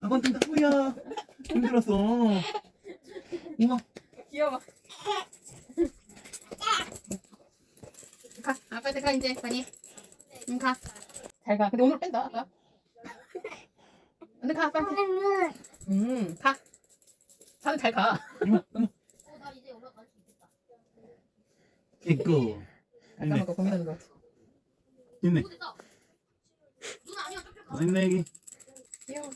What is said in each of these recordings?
아빠 좀 뭐야 힘들었어 이모 귀여워. 가. 아빠한테 가 이제 빨리. 응 가. 잘 가. 근데 오늘 뺀다 아빠. 근데 가 아빠한테. 음 가. 가는 잘 가. 있고 아까 먹고 고민하는 거 같아. 가. 있네 여기 귀여워.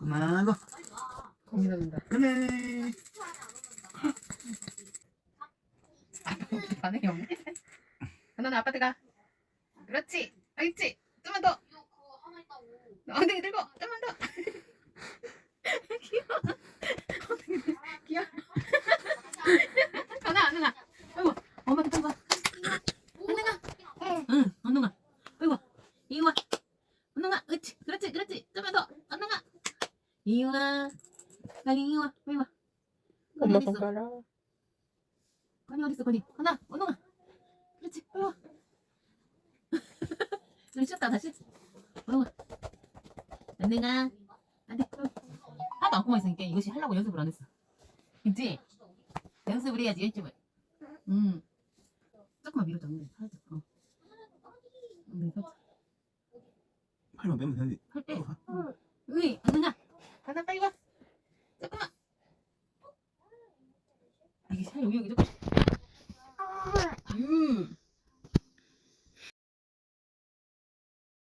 고마워 고민한다. 그래 반응이 없네. 하나는 아빠한테 가. 그렇지. 알겠지? 좀만 더. 이거 그거 하나 있다고. 엉덩이 들고 좀만 더. 귀여워. 엉덩이 들고. 귀여워. 하나 안 하나. 아이고 엄마한테 빨리 와. 언능아. 응 언능아. 아이고 이리 와. 언능아. 그렇지 그렇지 그렇지. 좀만 더. 언능아. 이리 와. 빨리 이리 와. 엄마 어디 있어? 손가락. 건이 어디 있어 건이. 하나 언능아. 그렇지 빨리 와. 좀 쉬었다 다시. 언능아. 언능아. 안돼. 하나도 안 구멍 있으니까 이것이 하려고 연습을 안 했어. 그치? 연습을 해야지 연습을. 음. 조금만 밀어줘. 응, 살짝. 어. 네, 살짝. 팔만 빼면 되는데 할 때. 이게 살 여기 여기도. 음.